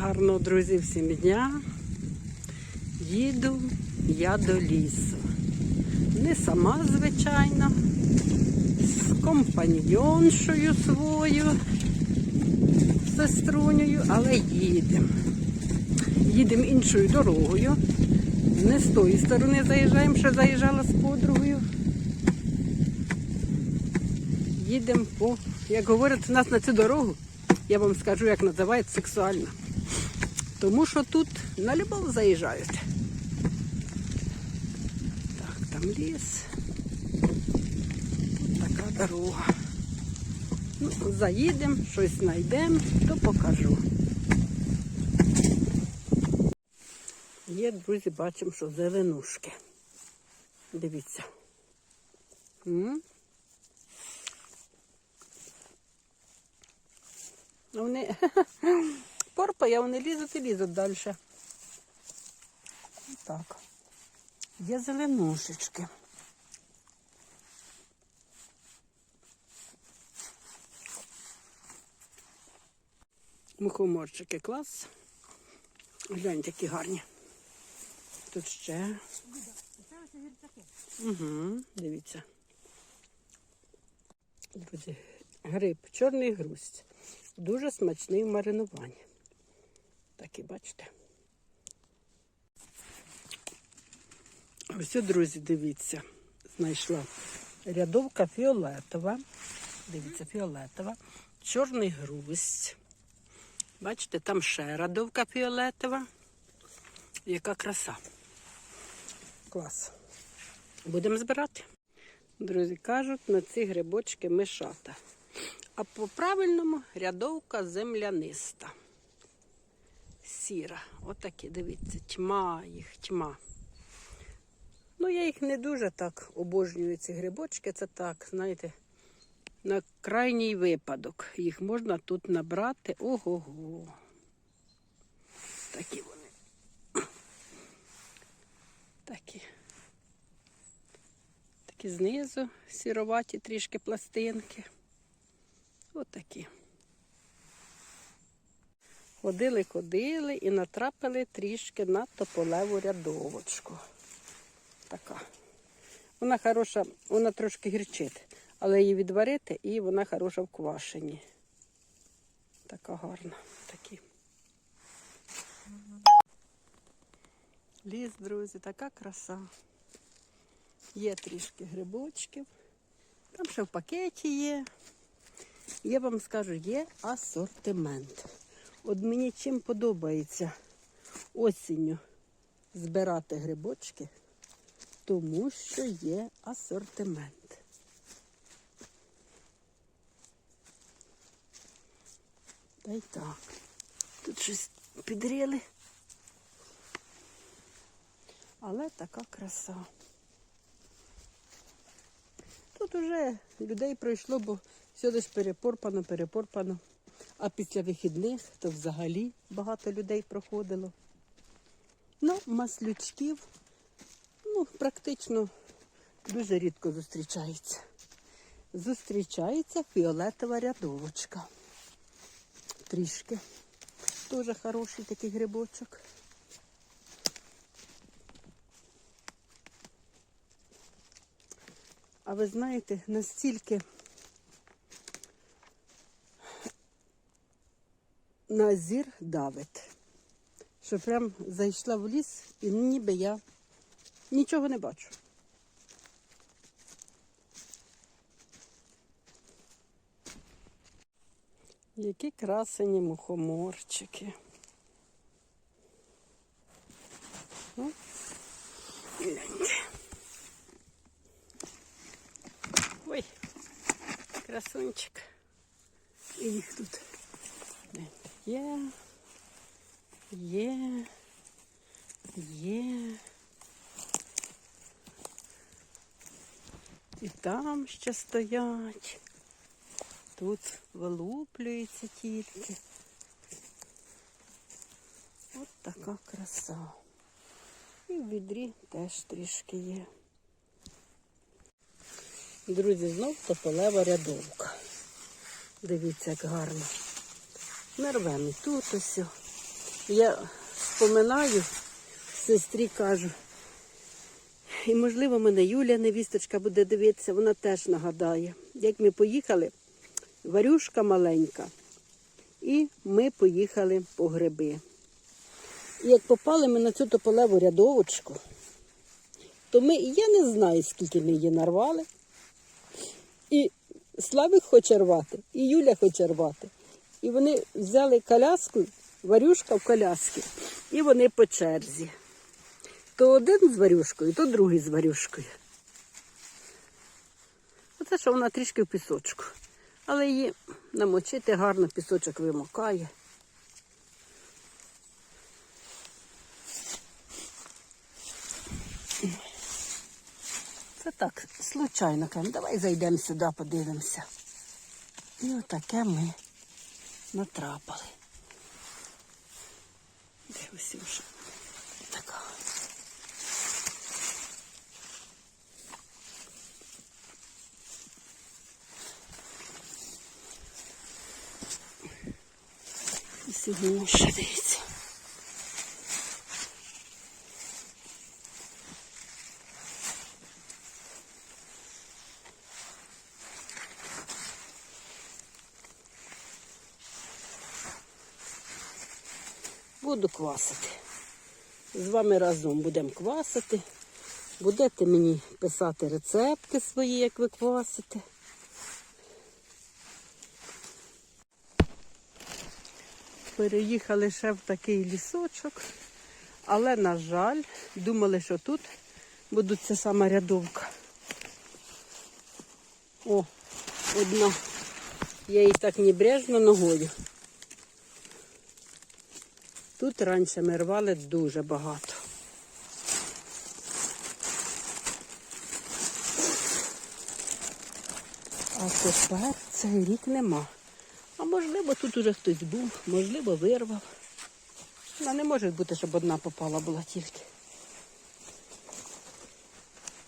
Гарного, друзі, всім дня. Їду я до лісу. Не сама, звичайно, з компаньйоншою своєю, сеструнею, але їдемо. Їдемо іншою дорогою. Не з тої сторони заїжджаємо, що заїжджала з подругою. Їдемо по, як говорять у нас на цю дорогу, я вам скажу, як називають сексуальна. Тому що тут на любов заїжджають. Так, там ліс. Тут така дорога. Ну, заїдемо, щось знайдемо, то покажу. Є, друзі, бачимо, що зеленушки. Дивіться. М? Вони порпає, вони лізуть і лізуть далі. Так. Є зеленушечки. Мухоморчики клас. Гляньте, які гарні. Тут ще. Угу, дивіться. Друзі, гриб, чорний грусть. Дуже смачний в маринуванні. Так і бачите. Ось, друзі, дивіться, знайшла рядовка фіолетова. Дивіться, фіолетова, чорний грусть. Бачите, там ще рядовка фіолетова. Яка краса. Клас. Будемо збирати. Друзі, кажуть, на ці грибочки мишата. А по-правильному рядовка земляниста. Сіра. Отакі, дивіться, тьма їх, тьма. Ну, я їх не дуже так обожнюю, ці грибочки. Це так, знаєте, на крайній випадок. Їх можна тут набрати. Ого-го. Такі вони. Такі. Такі знизу сіроваті трішки пластинки. Отакі. Ходили, ходили і натрапили трішки на тополеву рядовочку. Така. Вона хороша, вона трошки гірчить, але її відварити і вона хороша в квашенні. Така гарна. Такі. Ліс, друзі, така краса. Є трішки грибочків. Там ще в пакеті є. Я вам скажу, є асортимент. От мені чим подобається осінню збирати грибочки, тому що є асортимент. Та й так. Тут щось підріли. Але така краса. Тут уже людей пройшло, бо все десь перепорпано, перепорпано. А після вихідних то взагалі багато людей проходило. Ну, маслючків, ну, практично дуже рідко зустрічається. Зустрічається фіолетова рядовочка. Трішки. Дуже хороший такий грибочок. А ви знаєте, настільки на зір давить, що прям зайшла в ліс і ніби я нічого не бачу. Які красені мухоморчики. О, гляньте. Ой, красунчик. І їх тут є, є, є. І там ще стоять. Тут вилуплюється тільки. От така краса. І в відрі теж трішки є. Друзі, знов тополева рядовка. Дивіться, як гарно. Ми рвемо і тут ось. Я споминаю, сестрі кажу. І, можливо, мене Юля невісточка буде дивитися, вона теж нагадає. Як ми поїхали, варюшка маленька, і ми поїхали по гриби. І як попали ми на цю тополеву рядовочку, то ми, я не знаю, скільки ми її нарвали. І Славик хоче рвати, і Юля хоче рвати. І вони взяли коляску, варюшка в коляскі, і вони по черзі. То один з варюшкою, то другий з варюшкою. Оце що вона трішки в пісочку. Але її намочити гарно, пісочок вимокає. Це так, случайно кажемо, давай зайдемо сюди, подивимося. І отаке ми натрапили. Де ось вже така. Сьогодні ще дивіться. Буду квасити. З вами разом будемо квасити. Будете мені писати рецепти свої, як ви квасите. Переїхали ще в такий лісочок, але, на жаль, думали, що тут буде ця сама рядовка. О, одна. Я її так небрежно ногою. Тут раніше ми рвали дуже багато. А тепер цей рік нема. А можливо, тут уже хтось був, можливо, вирвав. Ну, не може бути, щоб одна попала була тільки.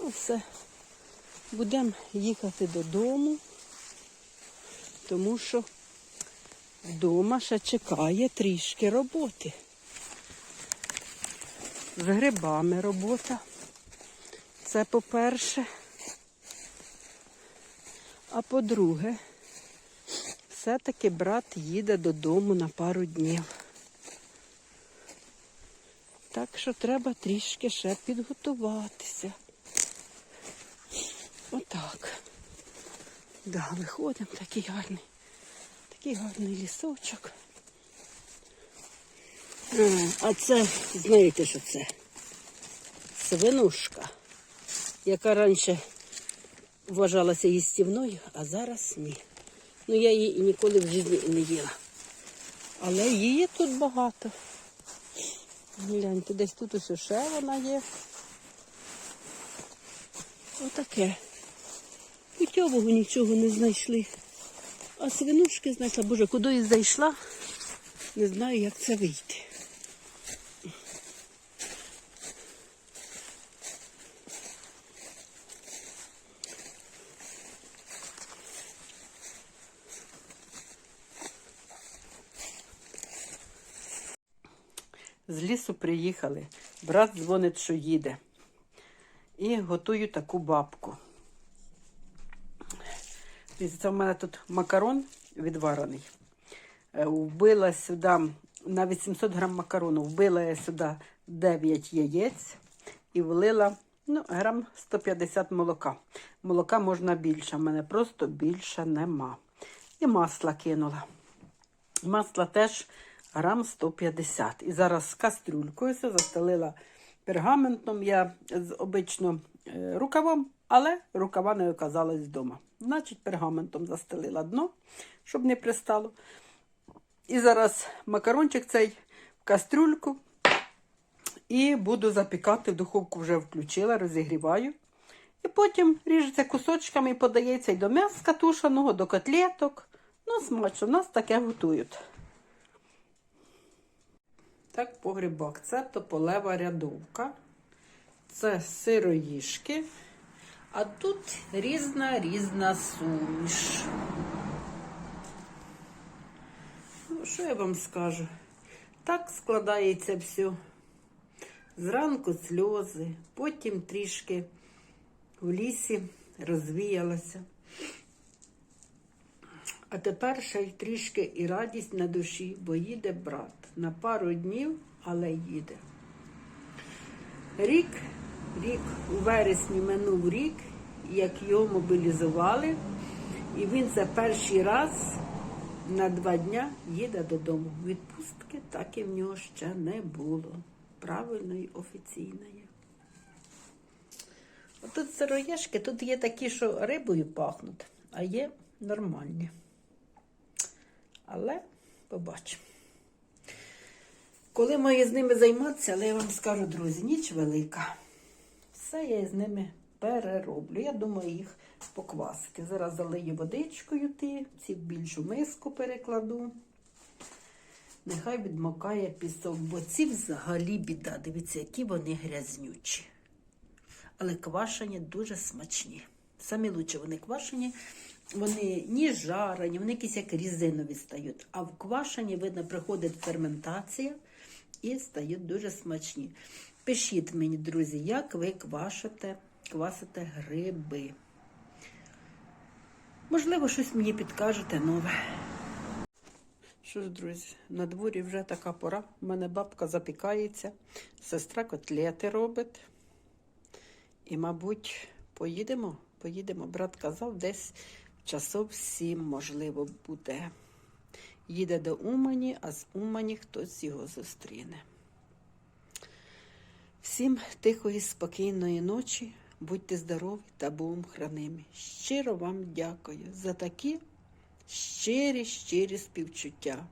Ну, все. Будемо їхати додому, тому що Вдома ще чекає трішки роботи. З грибами робота. Це по-перше. А по-друге, все-таки брат їде додому на пару днів. Так що треба трішки ще підготуватися. Отак. Да, виходимо такий гарний. Такий гарний лісочок. А, а це, знаєте, що це? Свинушка, яка раніше вважалася їстівною, а зараз ні. Ну я її ніколи в житті не їла. Але її тут багато. Гляньте, десь тут ось ще вона є. Отаке. Путьового нічого не знайшли. А свинушки, знайшла, боже, куди я зайшла, не знаю, як це вийти. З лісу приїхали. Брат дзвонить, що їде. І готую таку бабку. Це в мене тут макарон відварений. Е, Вбила сюди на 800 грам макарону, вбила я сюди 9 яєць і влила ну, грам 150 молока. Молока можна більше, в мене просто більше нема. І масла кинула. Масла теж грам 150. І зараз з кастрюлькою все застелила пергаментом. Я з обично е, рукавом, але рукава не оказалась вдома. Значить, пергаментом застелила дно, щоб не пристало. І зараз макарончик цей в кастрюльку. І буду запікати в духовку вже включила, розігріваю. І потім ріжеться кусочками і подається і до м'яска тушеного, до котлеток. Ну, смачно, у нас таке готують. Так, по грибах. Це тополева рядовка. Це сироїшки. А тут різна різна суміш. Ну, що я вам скажу? Так складається все. Зранку сльози, потім трішки в лісі розвіялося. А тепер ще й трішки і радість на душі, бо їде брат. На пару днів, але їде. Рік, рік у вересні минув рік, як його мобілізували, і він за перший раз на два дня їде додому. Відпустки так і в нього ще не було. Правильної, офіційної. Тут сироєшки, тут є такі, що рибою пахнуть, а є нормальні. Але побачимо. Коли маю з ними займатися, але я вам скажу, друзі, ніч велика. Все я з ними перероблю. Я думаю їх поквасити. Зараз залию водичкою ти, ці більшу миску перекладу. Нехай відмокає пісок, бо ці взагалі біда. Дивіться, які вони грязнючі. Але квашені дуже смачні. Самі лучше вони квашені, вони ні жарені, вони якісь як різинові стають. А в квашені, видно, приходить ферментація і стають дуже смачні. Пишіть мені, друзі, як ви квашите, квасите гриби. Можливо, щось мені підкажете нове. Що ж, друзі, на дворі вже така пора. У мене бабка запікається, сестра котлети робить. І, мабуть, поїдемо. Поїдемо. Брат казав, десь часов сім, можливо, буде. Їде до Умані, а з Умані хтось його зустріне. Всім тихої, спокійної ночі, будьте здорові та Богом хранимі. Щиро вам дякую за такі щирі, щирі співчуття.